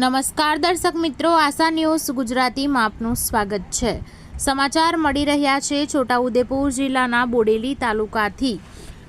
નમસ્કાર દર્શક મિત્રો, આશા ન્યૂઝ ગુજરાતીમાં આપનું સ્વાગત છે. સમાચાર મળી રહ્યા છે છોટાઉદેપુર જિલ્લાના બોડેલી તાલુકાથી.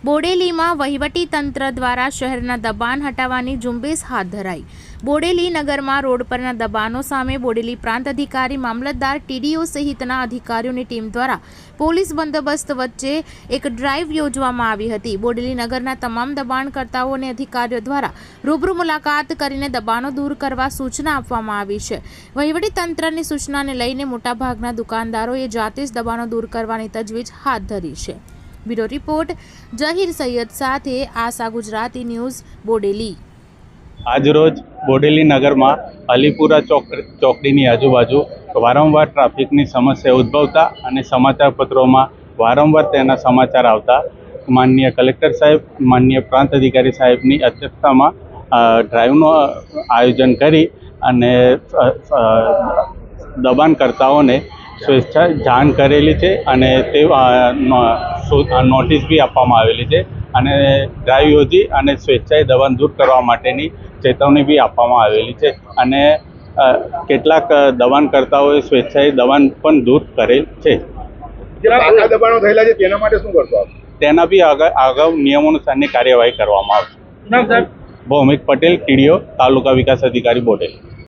બોડેલીમાં વહીવટી તંત્ર દ્વારા શહેરના દબાણ હટાવવાની ઝુંબેશ હાથ ધરાઈ. બોડેલી નગરમાં રોડ પરના દબાણો સામે બોડેલી પ્રાંત અધિકારી, મામલતદાર, ટીડીઓ સહિતના અધિકારીઓની ટીમ દ્વારા પોલીસ બંદોબસ્ત વચ્ચે એક ડ્રાઈવ યોજવામાં આવી હતી. બોડેલી નગરના તમામ દબાણકર્તાઓ અને અધિકારીઓ દ્વારા રૂબરૂ મુલાકાત કરીને દબાણો દૂર કરવા સૂચના આપવામાં આવી છે. વહીવટી તંત્રની સૂચનાને લઈને મોટાભાગના દુકાનદારોએ જાતે જ દબાણો દૂર કરવાની તજવીજ હાથ ધરી છે. બ્યુરો રિપોર્ટ, જહીર સૈયદ સાથે આશા ગુજરાતી ન્યૂઝ, બોડેલી. આજરોજ બોડેલી નગરમાં અલીપુરા ચોક ચોકડીની આજુબાજુ વારંવાર ટ્રાફિકની સમસ્યા ઉદ્ભવતા અને સમાચાર પત્રોમાં વારંવાર તેના સમાચાર આવતા. માનનીય કલેક્ટર સાહેબ, માનનીય પ્રાંત અધિકારી સાહેબની અધ્યક્ષતામાં ડ્રાઈવનું આયોજન કરી અને દબાણકર્તાઓને સ્વેચ્છા જાણ કરેલી છે અને તે નોટિસ બી આપવામાં આવેલી છે અને ડ્રાઈવ યોજી અને સ્વેચ્છાએ દબાણ દૂર કરવા માટેની ચેતવણી બી આપવામાં આવેલી છે અને કેટલાક દબાણકર્તાઓએ સ્વેચ્છાએ દબાણ પણ દૂર કરેલ છે. દબાણો થયેલા છે તેના માટે શું કરશો તેના બી અગાઉ નિયમોનુસારની કાર્યવાહી કરવામાં આવશે. ભૌમિક પટેલ કીડીઓ તાલુકા વિકાસ અધિકારી બોડેલી.